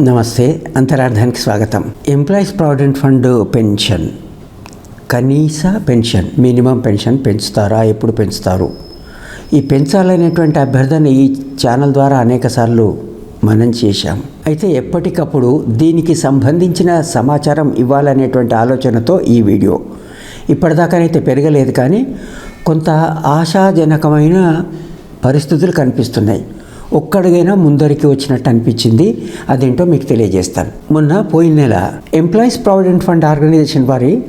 నమస్తే అంతరార్థానికి స్వాగతం. ఎంప్లాయీస్ ప్రావిడెంట్ ఫండ్ పెన్షన్ కనీస పెన్షన్ మినిమం పెన్షన్ పెంచుతారా? ఎప్పుడు పెంచుతారు? ఈ పెంచాలనేటువంటి అభ్యర్థన ఈ ఛానల్ ద్వారా అనేకసార్లు మనం చేశాం. అయితే ఎప్పటికప్పుడు దీనికి సంబంధించిన సమాచారం ఇవ్వాలనేటువంటి ఆలోచనతో ఈ వీడియో. ఇప్పటిదాకానైతే పెరగలేదు కానీ కొంత ఆశాజనకమైన పరిస్థితులు కనిపిస్తున్నాయి. ఒక్కడిగైనా ముందరికి వచ్చినట్టు అనిపించింది. అదేంటో మీకు తెలియజేస్తాను. మొన్న పోయిన నెల ఎంప్లాయీస్ ప్రావిడెంట్ ఫండ్ ఆర్గనైజేషన్ వారి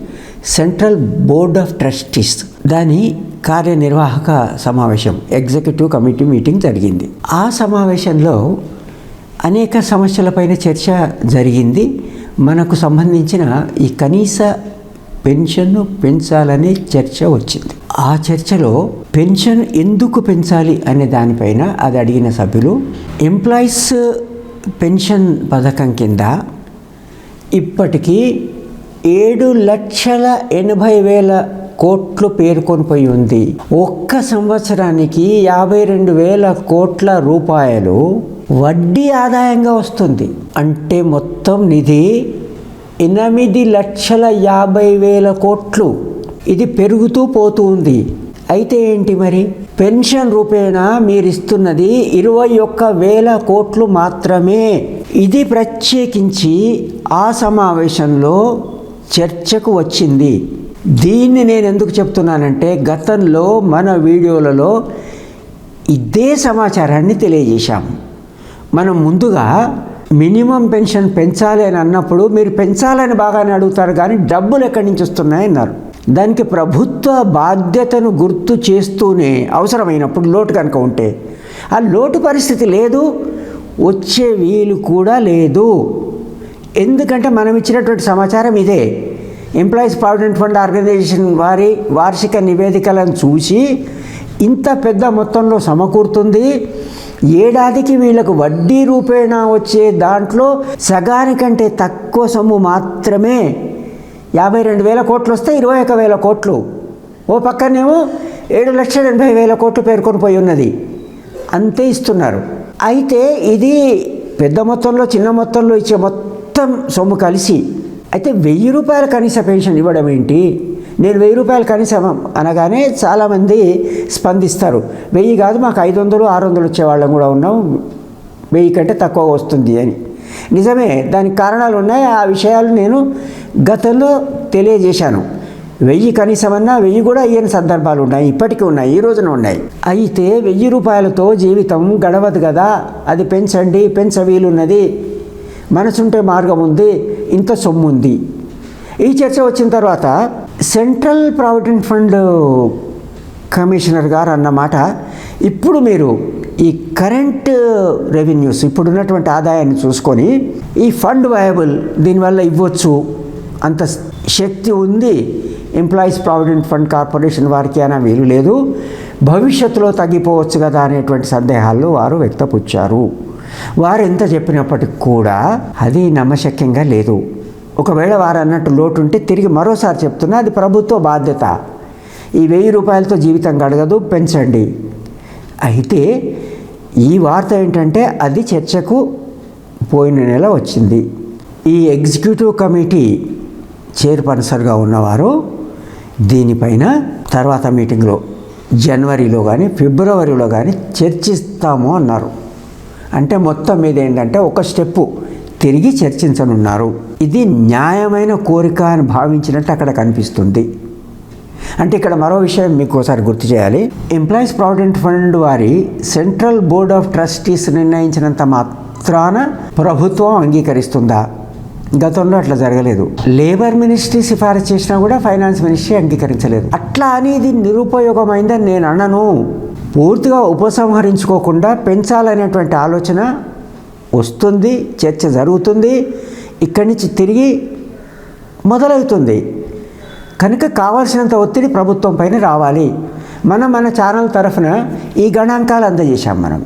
సెంట్రల్ బోర్డ్ ఆఫ్ ట్రస్టీస్ దాని కార్యనిర్వాహక సమావేశం ఎగ్జిక్యూటివ్ కమిటీ మీటింగ్ జరిగింది. ఆ సమావేశంలో అనేక సమస్యలపైన చర్చ జరిగింది. మనకు సంబంధించిన ఈ కనీస పెన్షన్ను పెంచాలనే చర్చ వచ్చింది. ఆ చర్చలో పెన్షన్ ఎందుకు పెంచాలి అనే దానిపైన అది అడిగిన సభ్యులు ఎంప్లాయీస్ పెన్షన్ పథకం కింద ఇప్పటికీ ఏడు లక్షల ఎనభై వేల కోట్లు పేర్కొని పోయి ఉంది. ఒక్క సంవత్సరానికి యాభై రెండు వేల కోట్ల రూపాయలు వడ్డీ ఆదాయంగా వస్తుంది. అంటే మొత్తం నిధి ఎనిమిది లక్షల యాభై వేల కోట్లు. ఇది పెరుగుతూ పోతూ ఉంది. అయితే ఏంటి మరి? పెన్షన్ రూపేణా మీరు ఇస్తున్నది ఇరవై ఒక్క వేల కోట్లు మాత్రమే. ఇది ప్రత్యేకించి ఆ సమావేశంలో చర్చకు వచ్చింది. దీన్ని నేను ఎందుకు చెప్తున్నానంటే గతంలో మన వీడియోలలో ఇదే సమాచారాన్ని తెలియజేశాం. మనం ముందుగా మినిమం పెన్షన్ పెంచాలి అని అన్నప్పుడు మీరు పెంచాలని బాగానే అడుగుతారు కానీ డబ్బులు ఎక్కడి నుంచి వస్తున్నాయి అన్నారు దానికి ప్రభుత్వ బాధ్యతను గుర్తు చేస్తూనే అవసరమైనప్పుడు లోటు కనుక ఉంటే ఆ లోటు పరిస్థితి లేదు వచ్చే వీలు కూడా లేదు. ఎందుకంటే మనం ఇచ్చినటువంటి సమాచారం ఇదే. ఎంప్లాయీస్ ప్రావిడెంట్ ఫండ్ ఆర్గనైజేషన్ వారి వార్షిక నివేదికలను చూసి ఇంత పెద్ద మొత్తంలో సమకూరుతుంది. ఏడాదికి వీళ్ళకు వడ్డీ రూపేణా వచ్చే దాంట్లో సగానికంటే తక్కువ సొమ్ము మాత్రమే యాభై రెండు వేల కోట్లు వస్తే ఇరవై ఒక వేల కోట్లు. ఓ పక్కనేమో ఏడు లక్షల ఎనభై వేల కోట్లు పేర్కొని పోయి ఉన్నది. అంతే ఇస్తున్నారు. అయితే ఇది పెద్ద మొత్తంలో చిన్న మొత్తంలో ఇచ్చే మొత్తం సొమ్ము కలిసి అయితే వెయ్యి రూపాయల కనీస పెన్షన్ ఇవ్వడం ఏంటి? నేను వెయ్యి రూపాయల కనీసం అనగానే చాలామంది స్పందిస్తారు. వెయ్యి కాదు మాకు ఐదు వందలు ఆరు వందలు వచ్చేవాళ్ళం కూడా ఉన్నాం. వెయ్యి కంటే తక్కువ వస్తుంది అని. నిజమే దానికి కారణాలు ఉన్నాయి? ఆ విషయాలు నేను గతంలో తెలియజేశాను. వెయ్యి కనీసమన్నా వెయ్యి కూడా అయ్యని సందర్భాలు ఉన్నాయి ఇప్పటికీ ఉన్నాయి ఈ రోజున ఉన్నాయి. అయితే వెయ్యి రూపాయలతో జీవితం గడవదు కదా అది పెంచండి పెంచ వీలున్నది మనసుంటే మార్గం ఉంది ఇంత సొమ్ము ఉంది ఈ చర్చ వచ్చిన తర్వాత సెంట్రల్ ప్రావిడెంట్ ఫండ్ కమిషనర్ గారు అన్నమాట ఇప్పుడు మీరు ఈ కరెంట్ రెవెన్యూస్ ఇప్పుడున్నటువంటి ఆదాయాన్ని చూసుకొని ఈ ఫండ్ వయబుల్ దీనివల్ల ఇవ్వచ్చు. అంత శక్తి ఉంది. ఎంప్లాయీస్ ప్రావిడెంట్ ఫండ్ కార్పొరేషన్ వారికి అయినా వీలు లేదు. భవిష్యత్తులో తగ్గిపోవచ్చు కదా అనేటువంటి సందేహాలు వారు వ్యక్తపుచ్చారు. వారు ఎంత చెప్పినప్పటికి కూడా అది నమ్మశక్యంగా లేదు. ఒకవేళ వారు అన్నట్టు లోటు ఉంటే తిరిగి మరోసారి చెప్తున్నా అది ప్రభుత్వ బాధ్యత. ఈ వెయ్యి రూపాయలతో జీవితం గడగదు పెంచండి. అయితే ఈ వార్త ఏంటంటే అది చర్చకు పోయిన నెల వచ్చింది. ఈ ఎగ్జిక్యూటివ్ కమిటీ చైర్పర్సన్గా ఉన్నవారు దీనిపైన తర్వాత మీటింగ్లో జనవరిలో కానీ ఫిబ్రవరిలో కానీ చర్చిస్తాము అన్నారు. అంటే మొత్తం మీద ఏంటంటే ఒక స్టెప్పు తిరిగి చర్చించనున్నారు. ఇది న్యాయమైన కోరిక అని భావించినట్టు అక్కడ కనిపిస్తుంది. అంటే ఇక్కడ మరో విషయం మీకు ఒకసారి గుర్తు చేయాలి. ఎంప్లాయీస్ ప్రావిడెంట్ ఫండ్ వారి సెంట్రల్ బోర్డ్ ఆఫ్ ట్రస్టీస్ నిర్ణయించినంత మాత్రాన ప్రభుత్వం అంగీకరిస్తుందా? గతంలో అట్లా జరగలేదు. లేబర్ మినిస్ట్రీ సిఫారసు చేసినా కూడా ఫైనాన్స్ మినిస్ట్రీ అంగీకరించలేదు. అట్లా అని ఇది నిరుపయోగమైందని నేను అనను. పూర్తిగా ఉపసంహరించుకోకుండా పెంచాలనేటువంటి ఆలోచన వస్తుంది చర్చ జరుగుతుంది ఇక్కడి నుంచి తిరిగి మొదలవుతుంది. కనుక కావాల్సినంత ఒత్తిడి ప్రభుత్వం పైన రావాలి. మనం మన ఛానల్ తరఫున ఈ గణాంకాలు అందజేశాం మనం.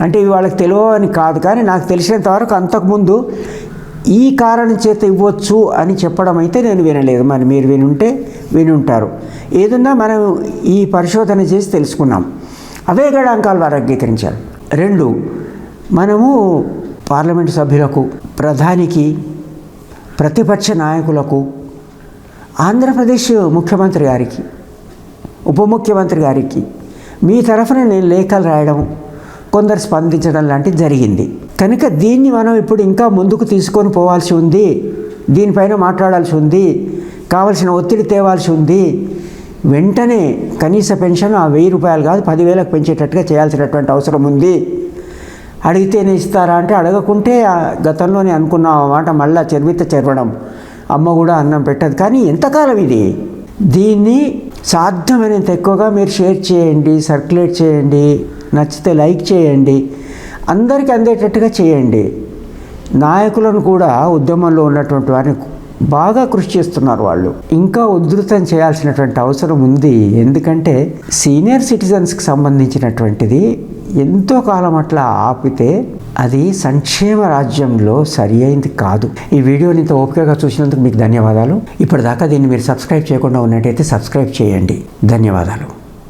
అంటే ఇవి వాళ్ళకి తెలియని కాదు కానీ నాకు తెలిసినంత వరకు అంతకుముందు ఈ కారణం చేత ఇవ్వచ్చు అని చెప్పడం అయితే నేను వినలేదు. మరి మీరు వినుంటే వినుంటారు. ఏదన్నా మనం ఈ పరిశోధన చేసి తెలుసుకున్నాం. అవే గణాంకాలు వారు అంగీకరించారు రెండు మనము పార్లమెంటు సభ్యులకు ప్రధానికి ప్రతిపక్ష నాయకులకు ఆంధ్రప్రదేశ్ ముఖ్యమంత్రి గారికి ఉప ముఖ్యమంత్రి గారికి మీ తరఫున నేను లేఖలు రాయడం కొందరు స్పందించడం లాంటిది జరిగింది. కనుక దీన్ని మనం ఇప్పుడు ఇంకా ముందుకు తీసుకొని పోవాల్సి ఉంది. దీనిపైన మాట్లాడాల్సి ఉంది. కావలసిన ఒత్తిడి తేవాల్సి ఉంది. వెంటనే కనీస పెన్షన్ ఆ వెయ్యి రూపాయలు కాదు పదివేలకు పెంచేటట్టుగా చేయాల్సినటువంటి అవసరం ఉంది. అడిగితేనే ఇస్తారా అంటే అడగకుంటే ఆ గతంలోనే అనుకున్న మాట మళ్ళా చెరువిత చెరవడం అమ్మ కూడా అన్నం పెట్టదు. కానీ ఎంతకాలం ఇది? దీన్ని సాధ్యమైనంత ఎక్కువగా మీరు షేర్ చేయండి సర్క్యులేట్ చేయండి నచ్చితే లైక్ చేయండి. అందరికీ అందేటట్టుగా చేయండి. నాయకులను కూడా ఉద్యమంలో ఉన్నటువంటి వారిని బాగా కృషి చేస్తున్నారు వాళ్ళు. ఇంకా ఉధృతం చేయాల్సినటువంటి అవసరం ఉంది. ఎందుకంటే సీనియర్ సిటిజన్స్కి సంబంధించినటువంటిది ఎంతో కాలం అట్లా ఆపితే అది సంక్షేమ రాజ్యంలో సరి అయింది కాదు. ఈ వీడియోని ఇంత ఓపికగా చూసినందుకు మీకు ధన్యవాదాలు. ఇప్పటిదాకా దీన్ని మీరు సబ్స్క్రైబ్ చేయకుండా ఉన్నట్టయితే సబ్స్క్రైబ్ చేయండి. ధన్యవాదాలు.